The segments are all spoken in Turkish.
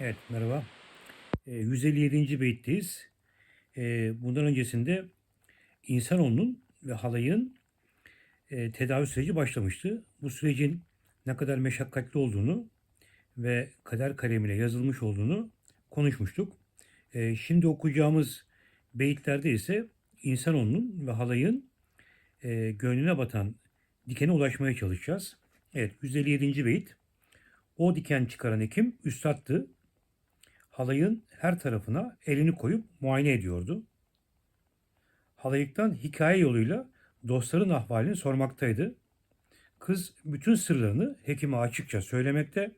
Evet, merhaba. Ee, 157. beyitteyiz. Ee, bundan öncesinde insanoğlunun ve halayın e, tedavi süreci başlamıştı. Bu sürecin ne kadar meşakkatli olduğunu ve kader kalemiyle yazılmış olduğunu konuşmuştuk. Ee, şimdi okuyacağımız beyitlerde ise insanoğlunun ve halayın e, gönlüne batan dikene ulaşmaya çalışacağız. Evet, 157. beyit. O diken çıkaran hekim üstattı. Halayın her tarafına elini koyup muayene ediyordu. Halayıktan hikaye yoluyla dostların ahvalini sormaktaydı. Kız bütün sırlarını hekime açıkça söylemekte,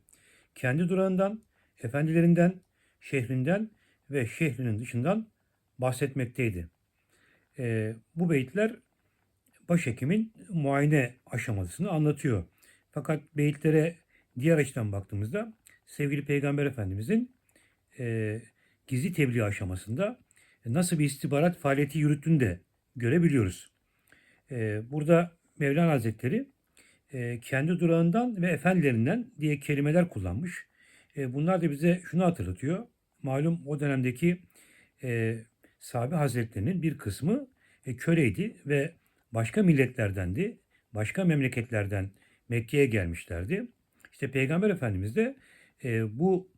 kendi durağından, efendilerinden, şehrinden ve şehrinin dışından bahsetmekteydi. Ee, bu beyitler başhekimin muayene aşamasını anlatıyor. Fakat beyitlere diğer açıdan baktığımızda sevgili Peygamber Efendimizin e, gizli tebliğ aşamasında nasıl bir istihbarat faaliyeti yürüttüğünü de görebiliyoruz. E, burada Mevlana Hazretleri e, kendi durağından ve efendilerinden diye kelimeler kullanmış. E, bunlar da bize şunu hatırlatıyor. Malum o dönemdeki e, sahabe hazretlerinin bir kısmı e, köleydi ve başka milletlerdendi. Başka memleketlerden Mekke'ye gelmişlerdi. İşte Peygamber Efendimiz de e, bu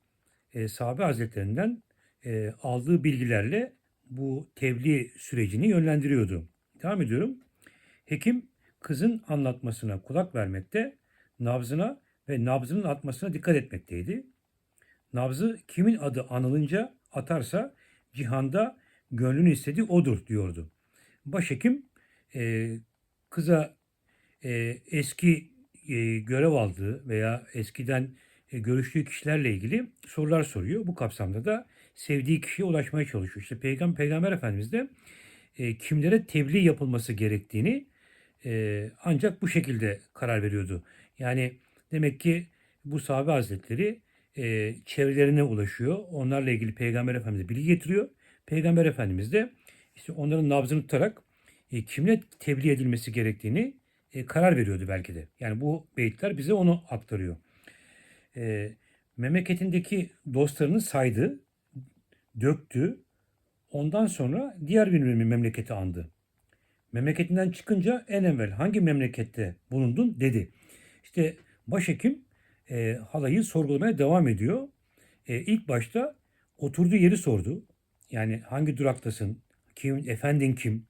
e, sahabe hazretlerinden e, aldığı bilgilerle bu tebliğ sürecini yönlendiriyordu. Devam ediyorum. Hekim kızın anlatmasına kulak vermekte, nabzına ve nabzının atmasına dikkat etmekteydi. Nabzı kimin adı anılınca atarsa cihanda gönlünü istediği odur diyordu. Başhekim e, kıza e, eski e, görev aldığı veya eskiden görüştüğü kişilerle ilgili sorular soruyor. Bu kapsamda da sevdiği kişiye ulaşmaya çalışıyor. İşte Peygamber, Peygamber Efendimiz de e, kimlere tebliğ yapılması gerektiğini e, ancak bu şekilde karar veriyordu. Yani demek ki bu sahabe hazretleri e, çevrelerine ulaşıyor. Onlarla ilgili Peygamber Efendimiz'e bilgi getiriyor. Peygamber Efendimiz de işte onların nabzını tutarak e, kimle tebliğ edilmesi gerektiğini e, karar veriyordu belki de. Yani bu beyitler bize onu aktarıyor. E, memleketindeki dostlarını saydı, döktü. Ondan sonra diğer bir memleketi andı. Memleketinden çıkınca en evvel hangi memlekette bulundun dedi. İşte başhekim e, halayı sorgulamaya devam ediyor. E, ilk başta oturduğu yeri sordu. Yani hangi duraktasın, kim, efendin kim,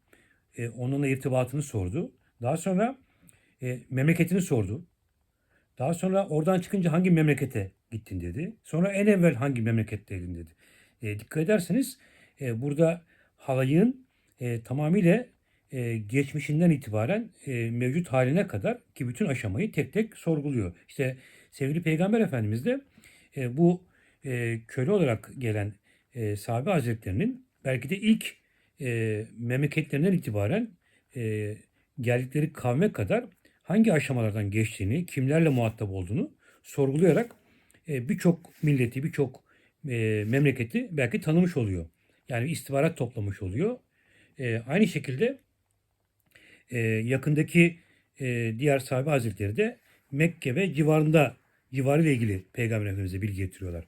e, onunla irtibatını sordu. Daha sonra e, memleketini sordu. Daha sonra oradan çıkınca hangi memlekete gittin dedi. Sonra en evvel hangi memleketteydin dedi. E, dikkat ederseniz e, burada halayın e, tamamıyla e, geçmişinden itibaren e, mevcut haline kadar ki bütün aşamayı tek tek sorguluyor. İşte sevgili Peygamber Efendimiz de e, bu e, köle olarak gelen e, sahabe hazretlerinin belki de ilk e, memleketlerinden itibaren e, geldikleri kavme kadar hangi aşamalardan geçtiğini, kimlerle muhatap olduğunu sorgulayarak e, birçok milleti, birçok e, memleketi belki tanımış oluyor. Yani istihbarat toplamış oluyor. E, aynı şekilde yakındaki diğer sahabe hazretleri de Mekke ve civarında civarıyla ilgili Peygamber Efendimiz'e bilgi getiriyorlar.